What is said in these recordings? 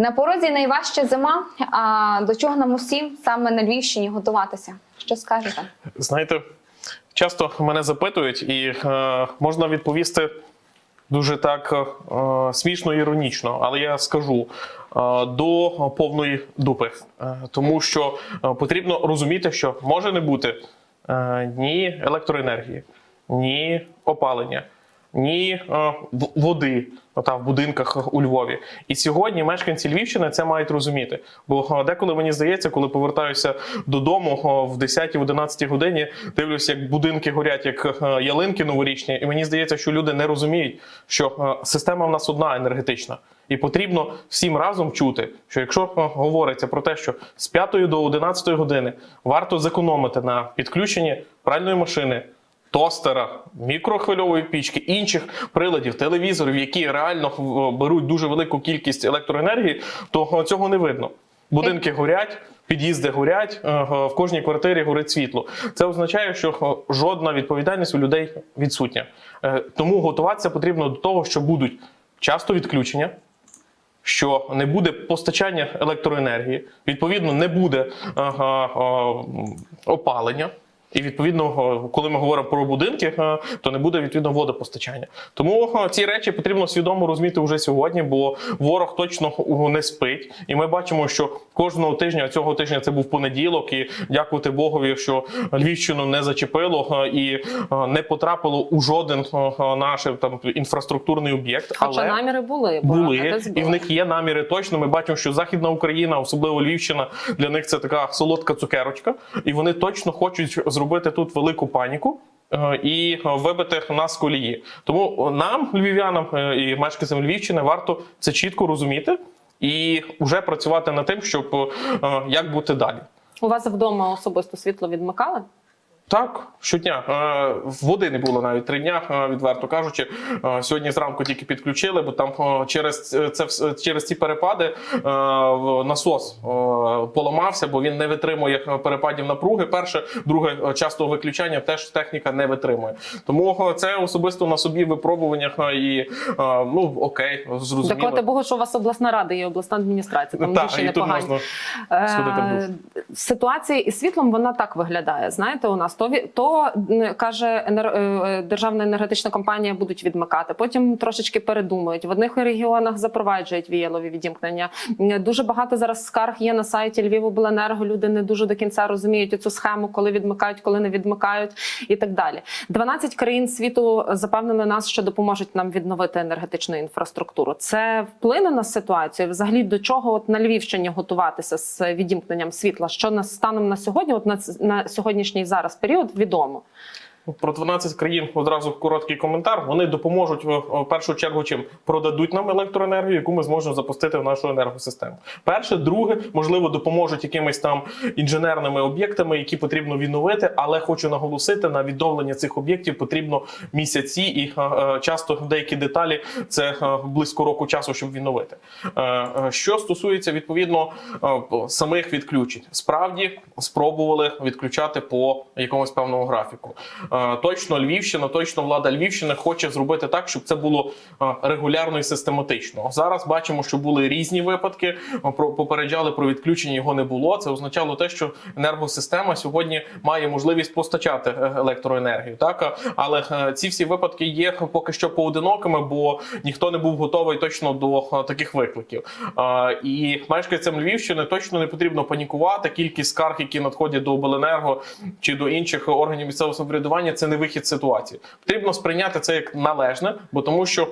На порозі найважча зима. А до чого нам усім саме на Львівщині готуватися? Що скажете? Знаєте, часто мене запитують, і е, можна відповісти дуже так е, смішно іронічно, але я скажу е, до повної дупи. Е, тому що е, потрібно розуміти, що може не бути ні електроенергії, ні опалення. Ні е, води та в будинках у Львові. І сьогодні мешканці Львівщини це мають розуміти. Бо е, деколи мені здається, коли повертаюся додому в 10-11 годині, дивлюся, як будинки горять, як е, ялинки новорічні, і мені здається, що люди не розуміють, що е, система в нас одна енергетична. І потрібно всім разом чути, що якщо е, говориться про те, що з 5 до 11 години варто зекономити на підключенні пральної машини, тостера, мікрохвильової пічки, інших приладів, телевізорів, які реально е, беруть дуже велику кількість електроенергії, то е, цього не видно. Будинки горять, під'їзди горять, е, в кожній квартирі горить світло. Це означає, що жодна відповідальність у людей відсутня. Тому готуватися потрібно до того, що будуть часто відключення. Що не буде постачання електроенергії, відповідно, не буде а, м, опалення. І відповідно, коли ми говоримо про будинки, е, то не буде відповідно водопостачання. Тому ці речі потрібно свідомо розуміти вже сьогодні, бо ворог точно не спить. І ми бачимо, що кожного тижня цього тижня це був понеділок, і дякувати Богові, що Львівщину не зачепило е, і е, не потрапило у жоден е, е, наш там інфраструктурний об'єкт. Хоча наміри були, були, і в них є наміри точно. Ми бачимо, що Західна Україна, особливо Львівщина, для них це така солодка цукерочка, і вони точно хочуть зробити тут велику паніку. е, І е, вибити нас колії. Тому нам, львів'янам е, і мешканцям Львівщини, варто це чітко розуміти і вже працювати над тим, щоб як бути далі. У вас вдома особисто світло відмикали? Так, щодня Е, води не було навіть три дня, е, відверто кажучи. Е, Сьогодні зранку тільки підключили, бо там через це через ці перепади насос поламався, бо він не витримує перепадів напруги. Перше, друге, частого виключання теж техніка не витримує. Тому це особисто на собі випробуваннях е, і ну окей, зрозуміло. Дякувати Богу, що у вас обласна рада і обласна адміністрація. Там і непогані. Ситуація із світлом вона так виглядає. Знаєте, у нас то то каже енер... е, державна енергетична компанія будуть відмикати. Потім трошечки передумають. В одних регіонах запроваджують віялові відімкнення. Дуже багато зараз скарг є на сайті Львівобленерго. Люди не дуже до кінця розуміють цю схему, коли відмикають, коли не відмикають, і так далі. 12 країн світу запевнили нас, що допоможуть нам відновити енергетичну інфраструктуру. Це вплине на ситуацію. Взагалі до чого от на Львівщині готуватися з відімкненням світла? Що на станом на сьогодні, от на, на сьогоднішній зараз період, відомо. Про 12 країн одразу короткий коментар. Вони допоможуть в в першу чергу чим продадуть нам електроенергію, яку ми зможемо запустити в нашу енергосистему. Перше, друге, можливо, допоможуть якимись там інженерними об'єктами, які потрібно відновити. Але хочу наголосити, на відновлення цих об'єктів потрібно місяці, і е, е, часто деякі деталі це е, близько року часу, щоб відновити. Е, е, Що стосується відповідно е, самих відключень, справді спробували відключати по якомусь певному графіку. Е, Точно Львівщина, точно влада Львівщини хоче зробити так, щоб це було е, регулярно і систематично. Зараз бачимо, що були різні випадки. е, попереджали про відключення, його не було. Це означало те, що енергосистема сьогодні має можливість постачати електроенергію. Так але ці всі випадки є поки що поодинокими, бо ніхто не був готовий точно до таких викликів. І мешканцям Львівщини точно не потрібно панікувати. Кількість скарг, які надходять до обленерго чи до інших органів місцевого самоврядування, це не вихід з ситуації. Потрібно сприйняти це як належне, бо тому що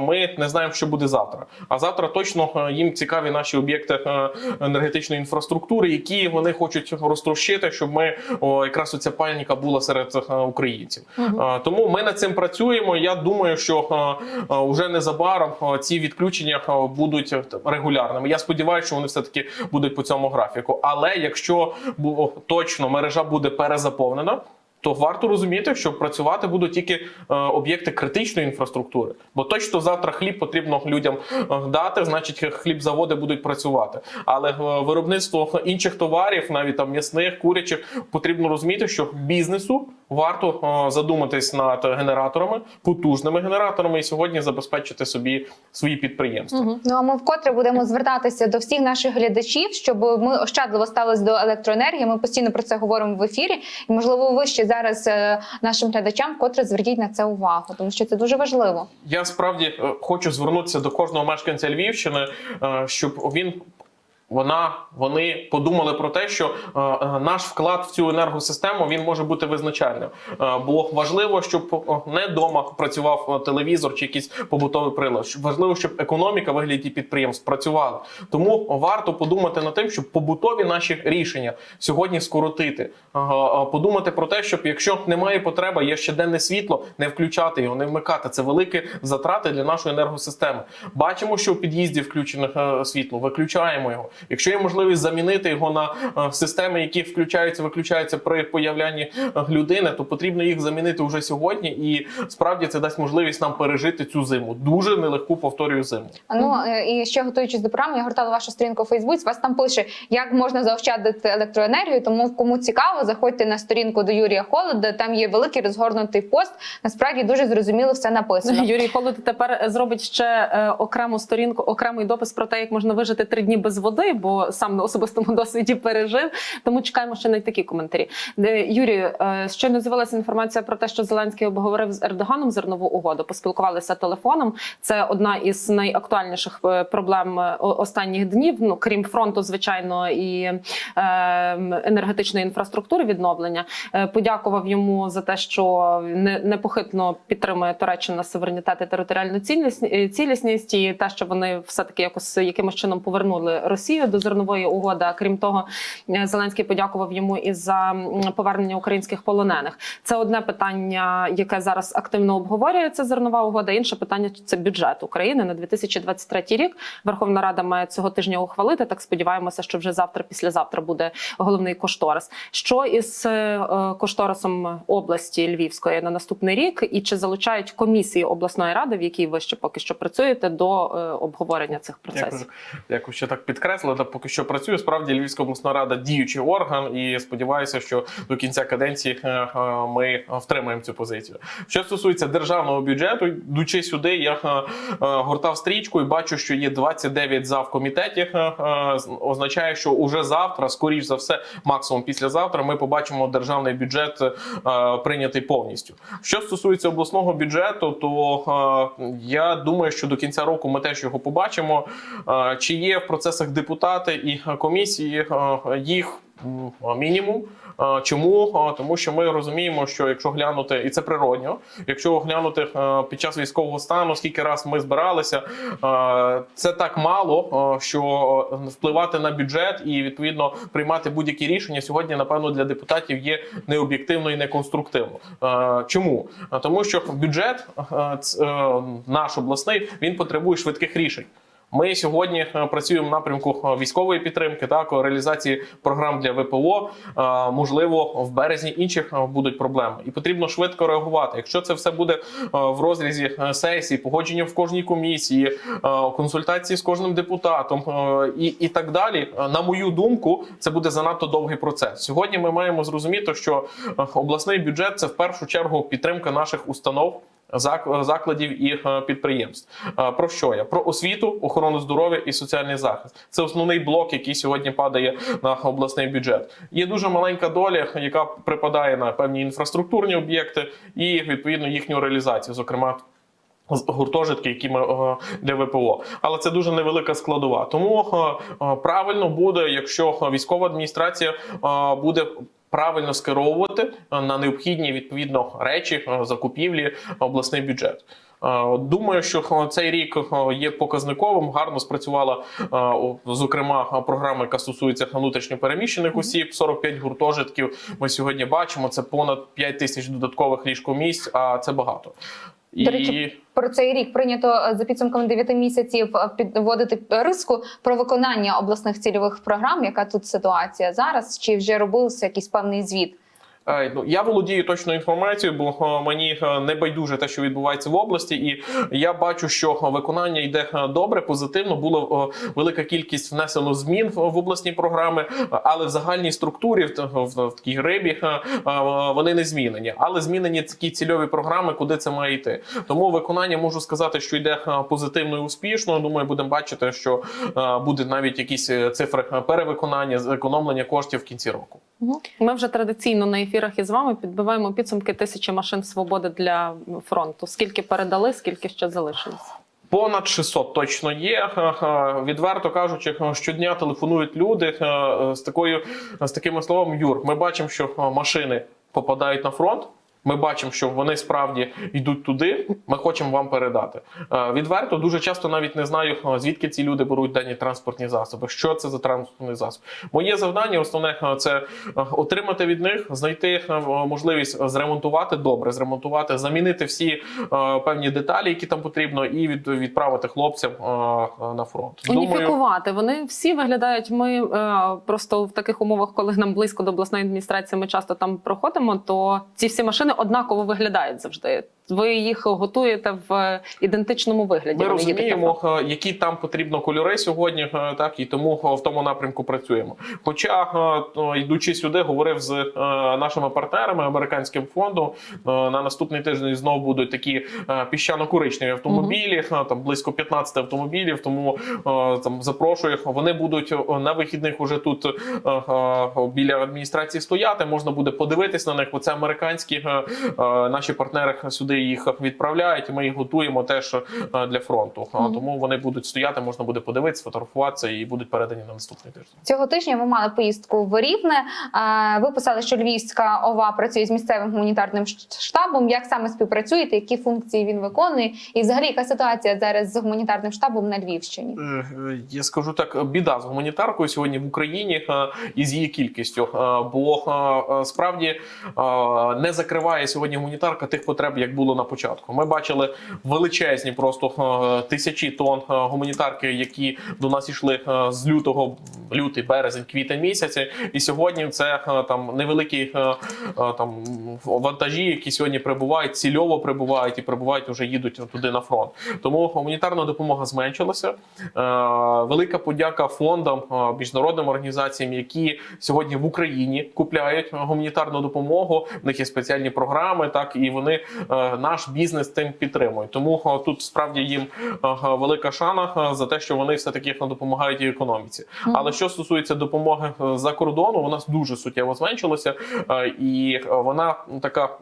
ми не знаємо, що буде завтра. А завтра точно е, їм цікаві наші об'єкти е, енергетичної інфраструктури, які вони хочуть розтрощити, щоб ми о, якраз оця паніка була серед е, українців. Е, Тому ми над цим працюємо. Я думаю, що вже незабаром ці відключення будуть регулярними. Я сподіваюся, що вони все таки будуть по цьому графіку. Але якщо точно мережа буде перезаповнена. То варто розуміти, що працювати будуть тільки е, об'єкти критичної інфраструктури, бо точно завтра хліб потрібно людям е, дати, значить хлібзаводи будуть працювати. Але е, виробництво інших товарів, навіть там м'ясних, курячих, потрібно розуміти, що бізнесу варто задуматись над генераторами, потужними генераторами, і сьогодні забезпечити собі свої підприємства. Ну а ми вкотре будемо звертатися до всіх наших глядачів, щоб ми ощадливо ставились до електроенергії. Ми постійно про це говоримо в ефірі. І можливо, ви ще зараз е, нашим глядачам вкотре зверніть на це увагу, тому що це дуже важливо. Я справді е, хочу звернутися до кожного мешканця Львівщини, е, щоб він. Вона вони подумали про те, що е, е, наш вклад в цю енергосистему він може бути визначальним. Е, бо важливо, щоб е, не вдома працював е, телевізор чи якийсь побутовий прилад. Важливо, щоб економіка вигляді підприємств працювала. Тому варто подумати над тим, щоб побутові наші рішення сьогодні скоротити. Е, Подумати про те, щоб якщо немає потреби, є ще денне світло, не включати його, не вмикати. Це великі затрати для нашої енергосистеми. Бачимо, що в під'їзді включене світло, виключаємо його. Якщо є можливість замінити його на е, системи, які включаються, виключаються при появлянні е, людини, то потрібно їх замінити вже сьогодні. І справді це дасть можливість нам пережити цю зиму. Дуже нелегку повторюю зиму. Ну е, і ще готуючись до програми, я гортала вашу сторінку у Фейсбуці. Вас там пише, як можна заощадити електроенергію. Тому кому цікаво, заходьте на сторінку до Юрія Холода. Там є великий розгорнутий пост. Насправді дуже зрозуміло все написано. Юрій Холод тепер зробить ще окрему сторінку, окремий допис про те, як можна вижити три дні без води, бо сам на особистому досвіді пережив. Тому чекаємо ще на такі коментарі. Юрію, е, щойно з'явилася інформація про те, що Зеленський обговорив з Ердоганом зернову угоду. Поспілкувалися телефоном. Це одна із найактуальніших е, проблем е, останніх днів. Ну крім фронту, звичайно, і е, енергетичної інфраструктури відновлення. Подякував йому за те, що не- непохитно підтримує Туреччина суверенітет і територіальну цілісність і те, що вони все таки якось якимось чином повернули Росію до зернової угоди. Крім того, е, Зеленський подякував йому і за повернення українських полонених. Це одне питання, яке зараз активно обговорюється. Зернова угода. Інше питання це бюджет України на 2023 рік. Верховна Рада має цього тижня ухвалити. Так сподіваємося, що вже завтра, післязавтра буде головний кошторис. Що із е, кошторисом області Львівської на наступний рік, і чи залучають комісії обласної ради, в якій ви ще поки що працюєте, до е, обговорення цих процесів? Дякую, дякую, що так підкреслили. Та поки що працює. Справді Львівська обласна рада діючий орган, і сподіваюся, що до кінця каденції е, е, ми втримаємо цю позицію. Що стосується державного бюджету, йдучи сюди, я е, гортав стрічку і бачу, що є 29 зав в комітеті. Означає, що уже завтра, скоріш за все, максимум післязавтра, ми побачимо державний бюджет прийнятий повністю. Що стосується обласного бюджету, то я думаю, що до кінця року ми теж його побачимо. Чи є в процесах депутати і е, комісії е, їх мінімум. Е, Чому? Е, Тому що ми розуміємо, що якщо глянути, і це природньо, якщо глянути е, під час військового стану, скільки раз ми збиралися, е, це так мало, е, що впливати на бюджет і відповідно приймати будь-які рішення сьогодні, напевно, для депутатів є необ'єктивно і неконструктивно. Е, Чому? Е, Тому що бюджет е, е, наш обласний він потребує швидких рішень. Ми сьогодні е, працюємо в напрямку е, військової підтримки, так реалізації програм для ВПО. Е, Можливо, в березні інших е, будуть проблеми, і потрібно швидко реагувати. Якщо це все буде е, в розрізі е, сесії, погодження в кожній комісії, е, консультації з кожним депутатом е, і, і так далі. е, На мою думку, це буде занадто довгий процес. Сьогодні ми маємо зрозуміти, що е, обласний бюджет це в першу чергу підтримка наших установ. Зак- закладів і е, підприємств. Е, Про що я? Про освіту, охорону здоров'я і соціальний захист. Це основний блок, який сьогодні падає на обласний бюджет. Є дуже маленька доля, яка припадає на певні інфраструктурні об'єкти і відповідно їхню реалізацію, зокрема. Гуртожитки, які ми е, для ВПО, але це дуже невелика складова. Тому правильно буде, якщо військова адміністрація буде правильно скеровувати е, на необхідні відповідно речі е, закупівлі обласний бюджет. Е, Думаю, що цей рік є показниковим. Гарно спрацювала зокрема програма, яка стосується внутрішньопереміщених осіб. 45 гуртожитків. Ми сьогодні бачимо. Це понад 5 тисяч додаткових ліжкомісць. А це багато. До речі, про цей рік прийнято е, за підсумками 9 місяців е, підводити риску про виконання обласних цільових програм. Яка тут ситуація зараз? Чи вже робився якийсь певний звіт? Е, Ну, я володію точною інформацією, бо е, мені е, не байдуже те, що відбувається в області, і я бачу, що виконання йде добре, позитивно. Було е, велика кількість внесено змін в обласні програми, але в загальній структурі, в, такій рибі, вони не змінені. Але змінені такі цільові програми, куди це має йти. Тому виконання можу сказати, що йде позитивно і успішно. Думаю, будемо бачити, що буде навіть якісь цифри перевиконання, зекономлення коштів в кінці року. Ми вже традиційно на ефірах із вами підбиваємо підсумки тисячі машин свободи для фронту. Скільки передали, скільки ще залишилось? Понад 600 точно є. Відверто кажучи, щодня телефонують люди з такою з такими словами. Юр, ми бачимо, що машини попадають на фронт. Ми бачимо, що вони справді йдуть туди. Ми хочемо вам передати. Е, Відверто дуже часто навіть не знаю, е, звідки ці люди беруть дані транспортні засоби. Що це за транспортний засіб? Моє завдання основне е, це отримати від них, знайти можливість зремонтувати добре, зремонтувати, замінити всі певні деталі, які там потрібно, і від, відправити хлопцям на фронт. Уніфікувати. Вони всі виглядають. Ми просто в таких умовах, коли нам близько до обласної адміністрації, ми часто там проходимо, то ці всі машини однаково виглядають завжди. Ви їх готуєте в ідентичному вигляді. Ми розуміємо, е, які там потрібно кольори сьогодні, е, так і тому е, в тому напрямку працюємо. Хоча, йдучи сюди, говорив з нашими партнерами американським фондом. На наступний тиждень знову будуть такі піщано-коричневі автомобілі, е, там близько 15 автомобілів. Тому там запрошую. Вони будуть на вихідних уже тут біля адміністрації стояти. Можна буде подивитись на них, бо це американські наші партнери сюди їх відправляють. і Ми їх готуємо теж е, для фронту. А, Тому вони будуть стояти, можна буде подивитися, фотографуватися і будуть передані на наступний тиждень. Цього тижня ви мали поїздку в Рівне. Ви писали, що Львівська ОВА працює з місцевим гуманітарним штабом. Як саме співпрацюєте? Які функції він виконує? І взагалі яка ситуація зараз з гуманітарним штабом на Львівщині? Е, е, Я скажу так, біда з гуманітаркою сьогодні в Україні і з її кількістю. Бо справді не закриває сьогодні гуманітарка тих потреб, як було на початку. Ми бачили величезні просто е, тисячі тонн е, гуманітарки, які до нас йшли е, з лютого, лютий, березень, квітень місяці. І сьогодні це там невеликі там вантажі, які сьогодні прибувають, цільово прибувають і прибувають вже їдуть туди на фронт. Тому гуманітарна допомога зменшилася. Велика подяка фондам, міжнародним організаціям, які сьогодні в Україні купляють гуманітарну допомогу. В них є спеціальні програми, так і вони наш бізнес тим підтримують. Тому тут справді їм велика шана за те, що вони все таки допомагають і економіці. Але що стосується допомоги за кордону, вона дуже суттєво зменшилася, е, і вона така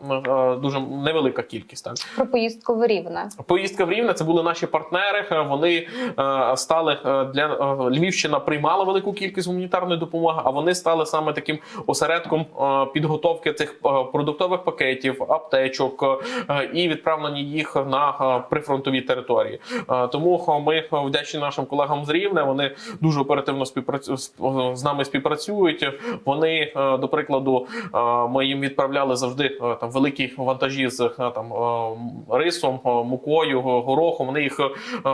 дуже невелика кількість. Так Про поїздку в Рівне. Поїздка в Рівне це були наші партнери. Вони е, стали для е, Львівщина приймала велику кількість гуманітарної допомоги, а вони стали саме таким осередком підготовки цих продуктових пакетів, аптечок і відправлення їх на е, прифронтові території. Е, Тому е, ми вдячні нашим колегам з Рівне. Вони дуже оперативно співпрацю з, нами співпрацюють. Вони, до прикладу, ми їм відправляли завжди там великі вантажі з там рисом, мукою, горохом. Вони їх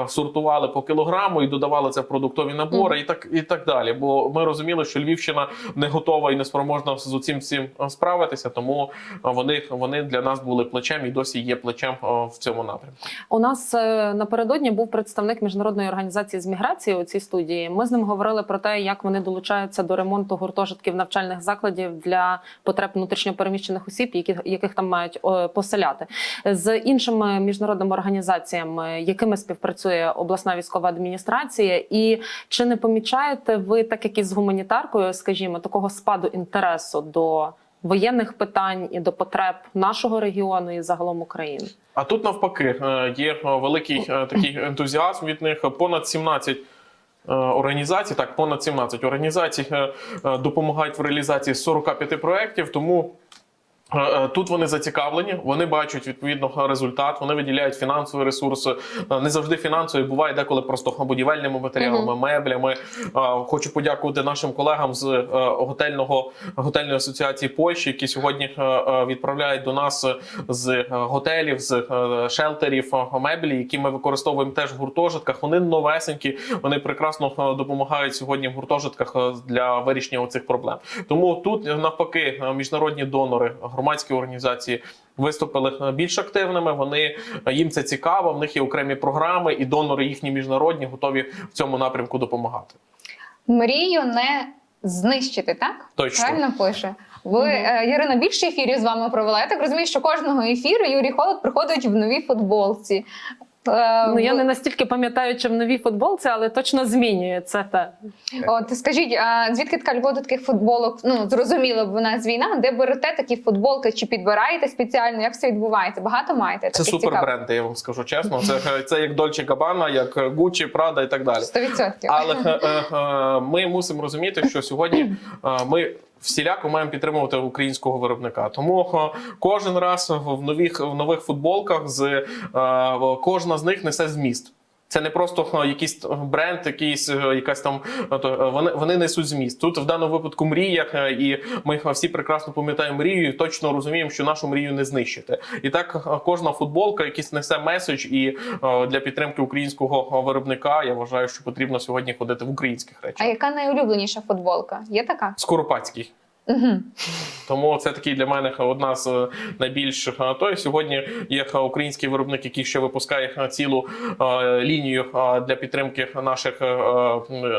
сортували по кілограму і додавали це в продуктові набори, і так і так далі. Бо ми розуміли, що Львівщина не готова і не спроможна з усім цим справитися. Тому вони, вони для нас були плечем і досі є плечем е, в цьому напрямку. У нас е, напередодні був представник міжнародної організації з міграції у цій студії. Ми з ним говорили про те, як вони долучаються до ремонту гуртожитків навчальних закладів для потреб внутрішньопереміщених осіб, які яких там мають поселяти з іншими міжнародними організаціями, якими співпрацює обласна військова адміністрація, і чи не помічаєте ви, так як і з гуманітаркою, скажімо, такого спаду інтересу до воєнних питань і до потреб нашого регіону і загалом України? А тут навпаки е, є е, великий е, такий ентузіазм від них. Понад 17 е, організацій, так, понад 17 організацій допомагають в реалізації 45 проєктів. Тому Тут вони зацікавлені, вони бачать відповідно результат, вони виділяють фінансові ресурси. Е, Не завжди фінансові буває деколи просто будівельними матеріалами, меблями. Е, Хочу подякувати нашим колегам з е, готельного готельної асоціації Польщі, які сьогодні е, е, відправляють до нас е, з е, готелів, з е, шелтерів е, меблі, які ми використовуємо теж в гуртожитках. Вони новесенькі, вони прекрасно е, допомагають сьогодні в гуртожитках е, для вирішення цих проблем. Тому тут е, навпаки е, міжнародні донори, громадські організації. Виступили більш активними. Вони е, їм це цікаво. В них є окремі програми, і донори їхні міжнародні готові в цьому напрямку допомагати. Мрію не знищити, так? Точно. Правильно пише. Ви е, Ярина більше ефірів з вами провела. Я так розумію, що кожного ефіру Юрій Холод приходить в новій футболці. Е, Ну я не настільки пам'ятаю, чи в новій футболці, але точно змінює це те. От скажіть, а звідки така любов до таких футболок? Ну зрозуміло, бо в нас війна. Де берете такі футболки? Чи підбираєте спеціально? Як все відбувається? Багато маєте? Це супер цікавих? бренди, я вам скажу чесно. Це, це як Dolce Gabbana, як Gucci, Prada і так далі. 100%. Але е, е, е, ми мусимо розуміти, що сьогодні е, ми. Всіляко маємо підтримувати українського виробника, тому кожен раз в нових в нових футболках з е, кожна з них несе зміст. Це не просто е, якийсь бренд, якийсь е, якась там е, то, вони, вони несуть зміст. Тут в даному випадку мрія, і ми всі прекрасно пам'ятаємо мрію, і точно розуміємо, що нашу мрію не знищити. І так кожна футболка якийсь несе меседж, і для підтримки українського виробника я вважаю, що потрібно сьогодні ходити в українських А яка найулюбленіша футболка? Є така? Скоропадський. Угу. Тому це такий для мене одна з е, найбільших. е, То сьогодні є е, український виробник, який ще випускає цілу е, лінію для підтримки наших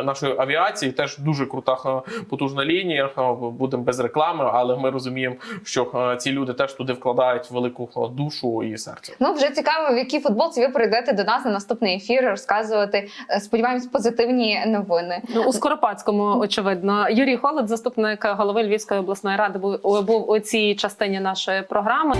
нашої авіації. Теж дуже крута потужна лінія. Будемо без реклами, але ми розуміємо, що ці люди теж туди вкладають велику душу і серце. Ну вже цікаво, в якій футболці ви прийдете до нас на наступний ефір розказувати. Сподіваємось, позитивні новини. Ну, у Скоропадському, очевидно, Юрій Холод, заступник голови Львівської обласної ради, був, у цій частині нашої програми.